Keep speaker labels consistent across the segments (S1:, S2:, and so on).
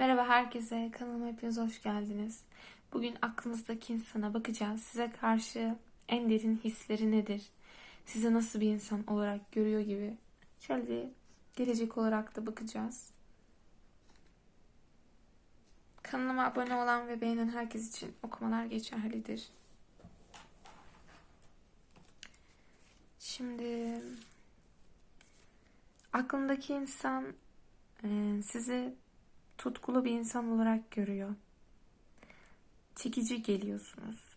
S1: Merhaba herkese, kanalıma hepiniz hoş geldiniz. Bugün aklınızdaki insana bakacağız. Size karşı en derin hisleri nedir? Sizi nasıl bir insan olarak görüyor gibi. Şöyle gelecek olarak da bakacağız. Kanalıma abone olan ve beğenen herkes için okumalar geçerlidir. Şimdi aklındaki insan sizi tutkulu bir insan olarak görüyor. Çekici geliyorsunuz.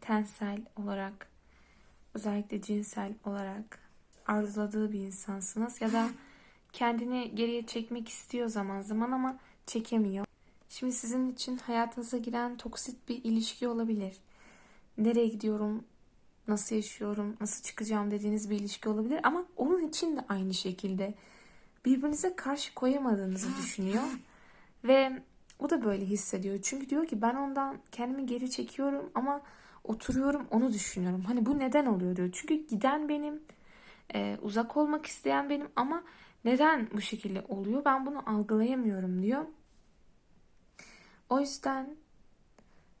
S1: Tensel olarak, özellikle cinsel olarak arzuladığı bir insansınız ya da kendini geriye çekmek istiyor zaman zaman ama çekemiyor. Şimdi sizin için hayatınıza giren toksit bir ilişki olabilir. Nereye gidiyorum, nasıl yaşıyorum, nasıl çıkacağım dediğiniz bir ilişki olabilir ama onun için de aynı şekilde birbirinize karşı koyamadığınızı düşünüyor. Ve o da böyle hissediyor. Çünkü diyor ki ben ondan kendimi geri çekiyorum ama oturuyorum onu düşünüyorum. Hani bu neden oluyor diyor. Çünkü giden benim, e, uzak olmak isteyen benim ama neden bu şekilde oluyor ben bunu algılayamıyorum diyor. O yüzden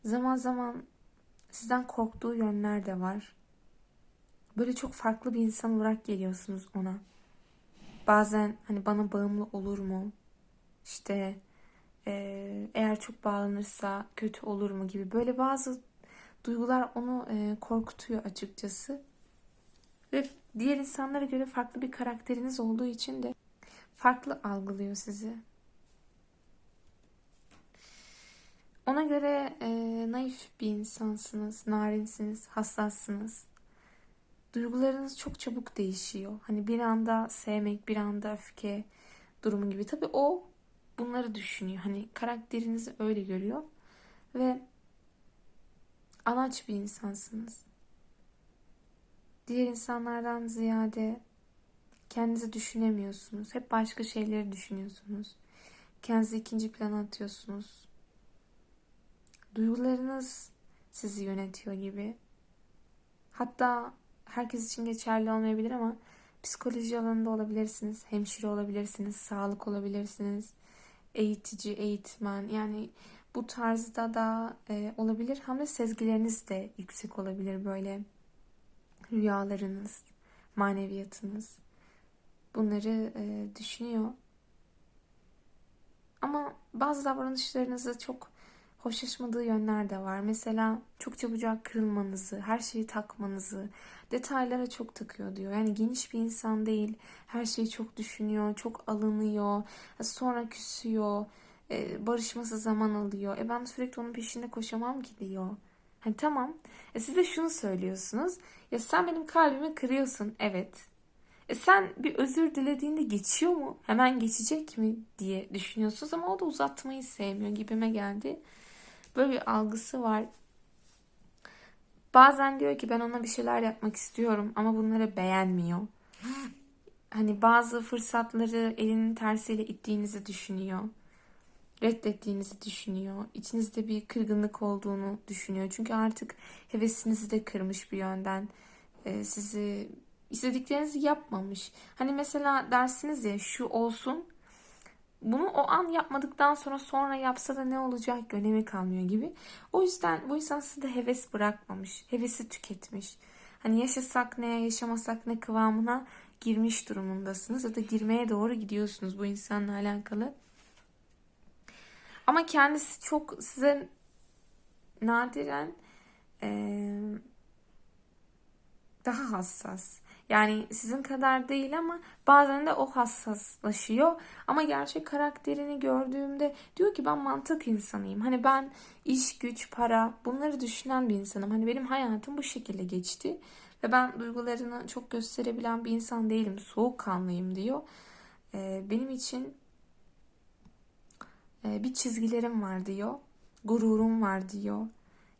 S1: zaman zaman sizden korktuğu yönler de var. Böyle çok farklı bir insan olarak geliyorsunuz ona. Bazen hani bana bağımlı olur mu? İşte eğer çok bağlanırsa kötü olur mu gibi böyle bazı duygular onu korkutuyor açıkçası. Ve diğer insanlara göre farklı bir karakteriniz olduğu için de farklı algılıyor sizi. Ona göre e, naif bir insansınız, narinsiniz, hassassınız. Duygularınız çok çabuk değişiyor. Hani bir anda sevmek, bir anda öfke durumu gibi. Tabii o bunları düşünüyor. Hani karakterinizi öyle görüyor. Ve anaç bir insansınız. Diğer insanlardan ziyade kendinizi düşünemiyorsunuz. Hep başka şeyleri düşünüyorsunuz. Kendinizi ikinci plana atıyorsunuz. Duygularınız sizi yönetiyor gibi. Hatta herkes için geçerli olmayabilir ama psikoloji alanında olabilirsiniz, hemşire olabilirsiniz, sağlık olabilirsiniz, eğitici, eğitmen yani bu tarzda da e, olabilir. Hem de sezgileriniz de yüksek olabilir böyle rüyalarınız, maneviyatınız. Bunları e, düşünüyor. Ama bazı davranışlarınızı çok hoşlaşmadığı yönler de var. Mesela çok çabucak kırılmanızı, her şeyi takmanızı, detaylara çok takıyor diyor. Yani geniş bir insan değil. Her şeyi çok düşünüyor, çok alınıyor. Sonra küsüyor. E, barışması zaman alıyor. E ben sürekli onun peşinde koşamam ki diyor. Hani tamam. E siz de şunu söylüyorsunuz. Ya sen benim kalbimi kırıyorsun. Evet. E sen bir özür dilediğinde geçiyor mu? Hemen geçecek mi diye düşünüyorsunuz ama o da uzatmayı sevmiyor gibime geldi. Böyle bir algısı var. Bazen diyor ki ben ona bir şeyler yapmak istiyorum ama bunları beğenmiyor. Hani bazı fırsatları elinin tersiyle ittiğinizi düşünüyor. Reddettiğinizi düşünüyor. İçinizde bir kırgınlık olduğunu düşünüyor. Çünkü artık hevesinizi de kırmış bir yönden. Ee, sizi istediklerinizi yapmamış. Hani mesela dersiniz ya şu olsun bunu o an yapmadıktan sonra sonra yapsa da ne olacak önemi kalmıyor gibi. O yüzden bu insan sizde heves bırakmamış. Hevesi tüketmiş. Hani yaşasak ne yaşamasak ne kıvamına girmiş durumundasınız ya da girmeye doğru gidiyorsunuz bu insanla alakalı. Ama kendisi çok size nadiren ee, daha hassas. Yani sizin kadar değil ama bazen de o hassaslaşıyor. Ama gerçek karakterini gördüğümde diyor ki ben mantık insanıyım. Hani ben iş, güç, para bunları düşünen bir insanım. Hani benim hayatım bu şekilde geçti. Ve ben duygularını çok gösterebilen bir insan değilim. Soğukkanlıyım diyor. Ee, benim için e, bir çizgilerim var diyor. Gururum var diyor.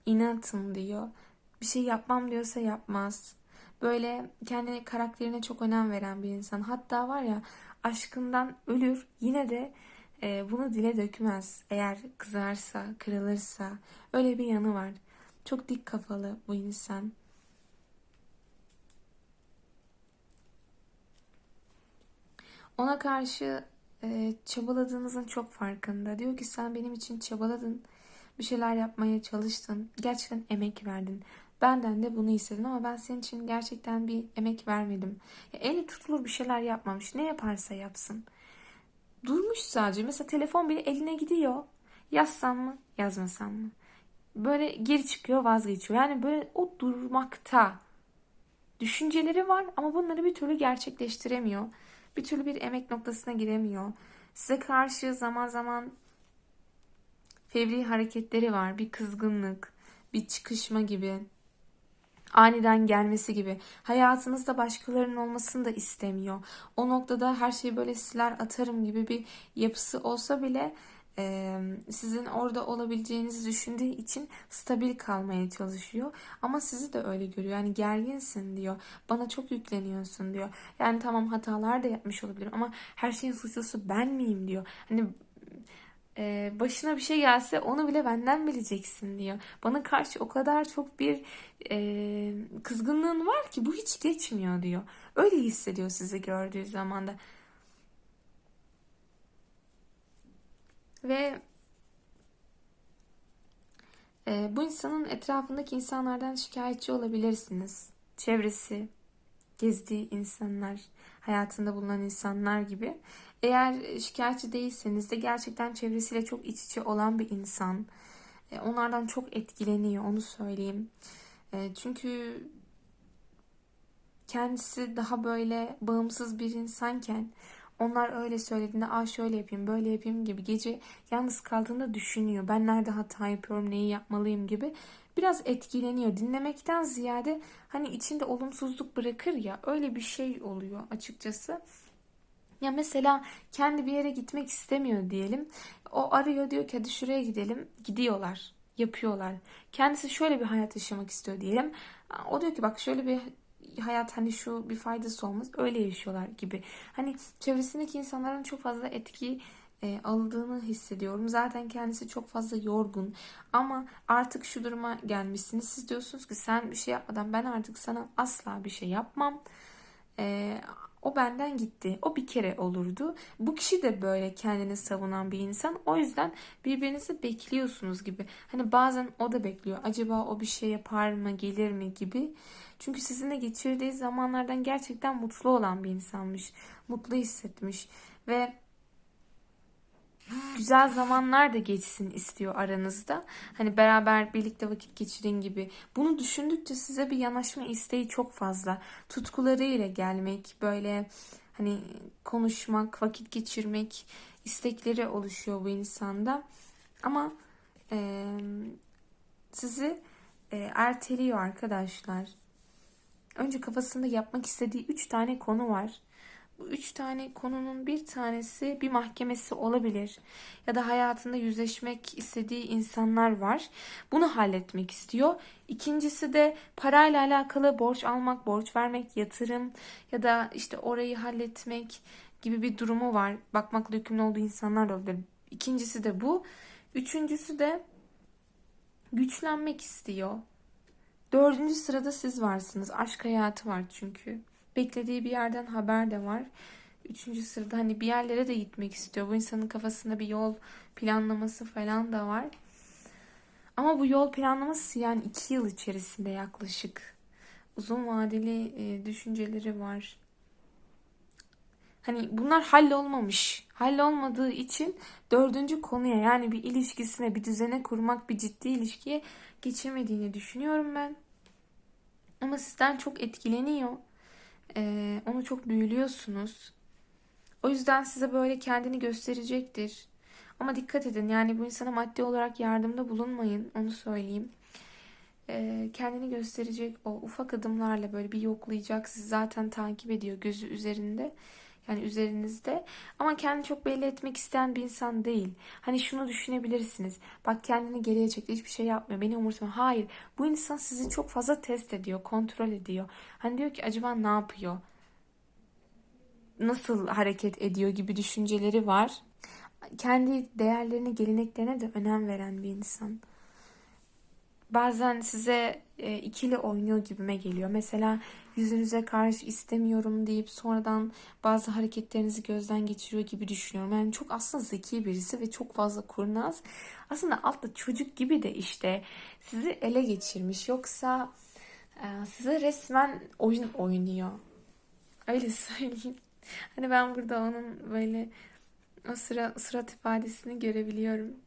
S1: İnatım diyor. Bir şey yapmam diyorsa yapmaz böyle kendi karakterine çok önem veren bir insan. Hatta var ya aşkından ölür yine de e, bunu dile dökmez. Eğer kızarsa, kırılırsa öyle bir yanı var. Çok dik kafalı bu insan. Ona karşı e, çabaladığınızın çok farkında. Diyor ki sen benim için çabaladın. Bir şeyler yapmaya çalıştın. Gerçekten emek verdin. Benden de bunu istedin ama ben senin için gerçekten bir emek vermedim. Ya, eli tutulur bir şeyler yapmamış. Ne yaparsa yapsın. Durmuş sadece. Mesela telefon bile eline gidiyor. Yazsam mı, yazmasam mı? Böyle geri çıkıyor, vazgeçiyor. Yani böyle o durmakta düşünceleri var ama bunları bir türlü gerçekleştiremiyor. Bir türlü bir emek noktasına giremiyor. Size karşı zaman zaman fevri hareketleri var. Bir kızgınlık, bir çıkışma gibi. Aniden gelmesi gibi. Hayatınızda başkalarının olmasını da istemiyor. O noktada her şeyi böyle siler atarım gibi bir yapısı olsa bile sizin orada olabileceğinizi düşündüğü için stabil kalmaya çalışıyor. Ama sizi de öyle görüyor. Yani gerginsin diyor. Bana çok yükleniyorsun diyor. Yani tamam hatalar da yapmış olabilirim ama her şeyin suçlusu ben miyim diyor. Hani e, başına bir şey gelse onu bile benden bileceksin diyor. Bana karşı o kadar çok bir e, kızgınlığın var ki bu hiç geçmiyor diyor. Öyle hissediyor sizi gördüğü zaman da. Ve e, bu insanın etrafındaki insanlardan şikayetçi olabilirsiniz. Çevresi, gezdiği insanlar, hayatında bulunan insanlar gibi. Eğer şikayetçi değilseniz de gerçekten çevresiyle çok iç içe olan bir insan. E, onlardan çok etkileniyor, onu söyleyeyim. E, çünkü kendisi daha böyle bağımsız bir insanken onlar öyle söylediğinde Aa şöyle yapayım böyle yapayım gibi gece yalnız kaldığında düşünüyor. Ben nerede hata yapıyorum neyi yapmalıyım gibi biraz etkileniyor. Dinlemekten ziyade hani içinde olumsuzluk bırakır ya öyle bir şey oluyor açıkçası. Ya mesela kendi bir yere gitmek istemiyor diyelim. O arıyor diyor ki hadi şuraya gidelim. Gidiyorlar. Yapıyorlar. Kendisi şöyle bir hayat yaşamak istiyor diyelim. O diyor ki bak şöyle bir hayat hani şu bir faydası olmaz. Öyle yaşıyorlar gibi. Hani çevresindeki insanların çok fazla etki e, aldığını hissediyorum. Zaten kendisi çok fazla yorgun. Ama artık şu duruma gelmişsiniz. Siz diyorsunuz ki sen bir şey yapmadan ben artık sana asla bir şey yapmam. E, o benden gitti. O bir kere olurdu. Bu kişi de böyle kendini savunan bir insan. O yüzden birbirinizi bekliyorsunuz gibi. Hani bazen o da bekliyor. Acaba o bir şey yapar mı, gelir mi gibi. Çünkü sizinle geçirdiği zamanlardan gerçekten mutlu olan bir insanmış. Mutlu hissetmiş ve güzel zamanlar da geçsin istiyor aranızda. Hani beraber birlikte vakit geçirin gibi. Bunu düşündükçe size bir yanaşma isteği çok fazla. Tutkularıyla gelmek, böyle hani konuşmak, vakit geçirmek istekleri oluşuyor bu insanda. Ama e, sizi e, erteliyor arkadaşlar. Önce kafasında yapmak istediği üç tane konu var. Bu üç tane konunun bir tanesi bir mahkemesi olabilir. Ya da hayatında yüzleşmek istediği insanlar var. Bunu halletmek istiyor. İkincisi de parayla alakalı borç almak, borç vermek, yatırım ya da işte orayı halletmek gibi bir durumu var. Bakmakla yükümlü olduğu insanlar da olabilir. İkincisi de bu. Üçüncüsü de güçlenmek istiyor. Dördüncü sırada siz varsınız. Aşk hayatı var çünkü. Beklediği bir yerden haber de var. Üçüncü sırada hani bir yerlere de gitmek istiyor. Bu insanın kafasında bir yol planlaması falan da var. Ama bu yol planlaması yani iki yıl içerisinde yaklaşık. Uzun vadeli e, düşünceleri var. Hani bunlar hallolmamış. Hallolmadığı için dördüncü konuya yani bir ilişkisine, bir düzene kurmak, bir ciddi ilişkiye geçemediğini düşünüyorum ben. Ama sizden çok etkileniyor. Ee, onu çok büyülüyorsunuz. O yüzden size böyle kendini gösterecektir. Ama dikkat edin yani bu insana maddi olarak yardımda bulunmayın. Onu söyleyeyim. Ee, kendini gösterecek o ufak adımlarla böyle bir yoklayacak. Sizi zaten takip ediyor gözü üzerinde. Yani üzerinizde. Ama kendini çok belli etmek isteyen bir insan değil. Hani şunu düşünebilirsiniz. Bak kendini geriye çekti. Hiçbir şey yapmıyor. Beni umursamıyor. Hayır. Bu insan sizi çok fazla test ediyor. Kontrol ediyor. Hani diyor ki acaba ne yapıyor? Nasıl hareket ediyor gibi düşünceleri var. Kendi değerlerine, geleneklerine de önem veren bir insan. bazen size e, ikili oynuyor gibime geliyor. Mesela yüzünüze karşı istemiyorum deyip sonradan bazı hareketlerinizi gözden geçiriyor gibi düşünüyorum. Yani çok aslında zeki birisi ve çok fazla kurnaz. Aslında altta çocuk gibi de işte sizi ele geçirmiş. Yoksa e, size resmen oyun oynuyor. Öyle söyleyeyim. Hani ben burada onun böyle o sıra surat ifadesini görebiliyorum.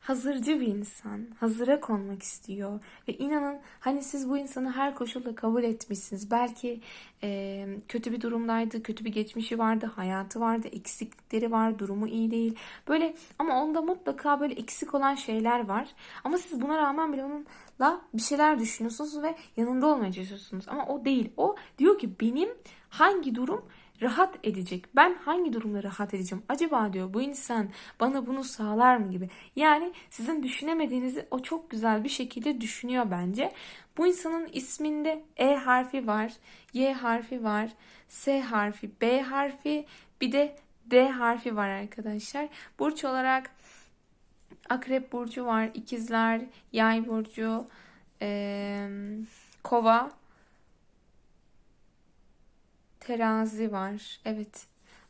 S1: Hazırcı bir insan. Hazıra konmak istiyor. Ve inanın hani siz bu insanı her koşulda kabul etmişsiniz. Belki e, kötü bir durumdaydı, kötü bir geçmişi vardı, hayatı vardı, eksiklikleri var, durumu iyi değil. Böyle ama onda mutlaka böyle eksik olan şeyler var. Ama siz buna rağmen bile onunla bir şeyler düşünüyorsunuz ve yanında olmaya çalışıyorsunuz. Ama o değil. O diyor ki benim hangi durum rahat edecek. Ben hangi durumda rahat edeceğim? Acaba diyor bu insan bana bunu sağlar mı gibi. Yani sizin düşünemediğinizi o çok güzel bir şekilde düşünüyor bence. Bu insanın isminde E harfi var, Y harfi var, S harfi, B harfi, bir de D harfi var arkadaşlar. Burç olarak Akrep burcu var, ikizler, Yay burcu, eee, Kova, Terazi var. Evet.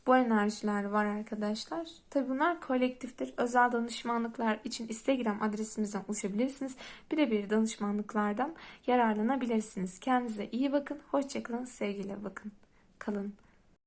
S1: Bu enerjiler var arkadaşlar. Tabi bunlar kolektiftir. Özel danışmanlıklar için Instagram adresimizden ulaşabilirsiniz. Birebir danışmanlıklardan yararlanabilirsiniz. Kendinize iyi bakın. Hoşçakalın. Sevgiyle bakın. Kalın.